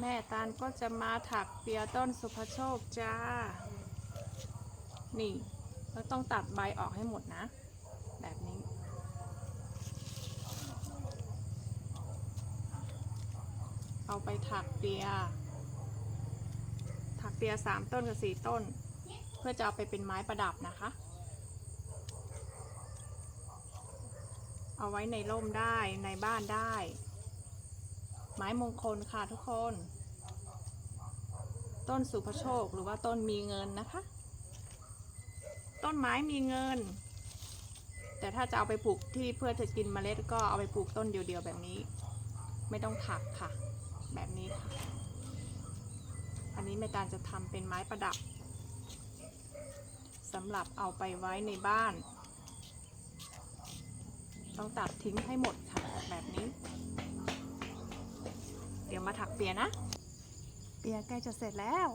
แม่ตาลก็จะมาถักเปียต้นสุภโชคจ้า นี่เราต้องตัดใบออกให้หมดนะ แบบนี้เอาไปถักเปีย ถักเปียสามต้นกับสี่ต้น เพื่อจะเอาไปเป็นไม้ประดับนะคะ เอาไว้ในร่มได้ในบ้านได้ ไม้มงคลค่ะทุกคน ต้นสุภโชคหรือว่าต้นมีเงินนะคะ ต้นไม้มีเงิน แต่ถ้าจะเอาไปปลูกที่เพื่อจะกินเมล็ดก็เอาไปปลูกต้นเดียวๆแบบนี้ ไม่ต้องถักค่ะ แบบนี้ค่ะ อันนี้แม่ตาลจะทำเป็นไม้ประดับสำหรับเอาไปไว้ในบ้าน ต้องตัดทิ้งให้หมดค่ะแบบนี้ ดี๋ยวมาถักเปียนะ เปียใกล้จะเสร็จแล้ว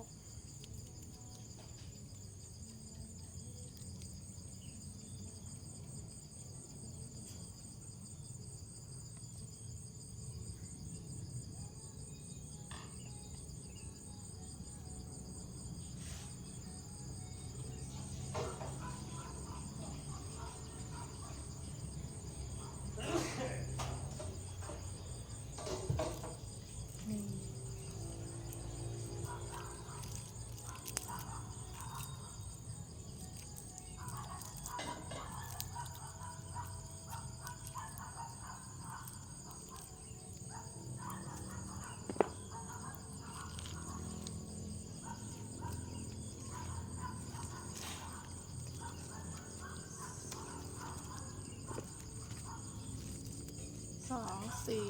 องสี่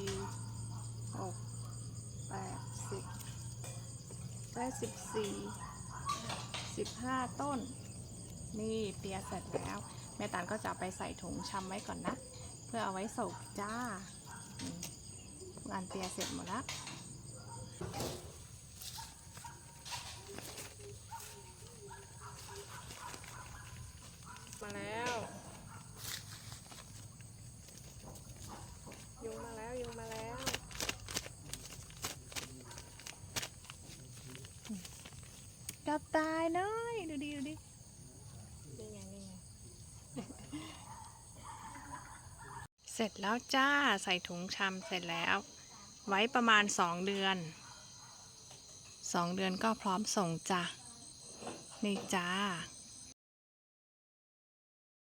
หกแปดสิบได้สิบสี่สิบห้าต้น นี่เปียเสร็จแล้ว แม่ตาลก็จะไปใส่ถุงชำไว้ก่อนนะ เพื่อเอาไว้ส่งจ้า งานเปียเสร็จหมดแล้ว มาแล้ว ยุงมาแล้วยุงมาแล้ว กับตายน้อย ดูดิดูดินี่ไงนี่ไงเสร็จแล้วจ้าใส่ถุงชำเสร็จแล้ว ไว้ประมาณสองเดือนสองเดือนก็พร้อมส่งจ้ะนี่จ้า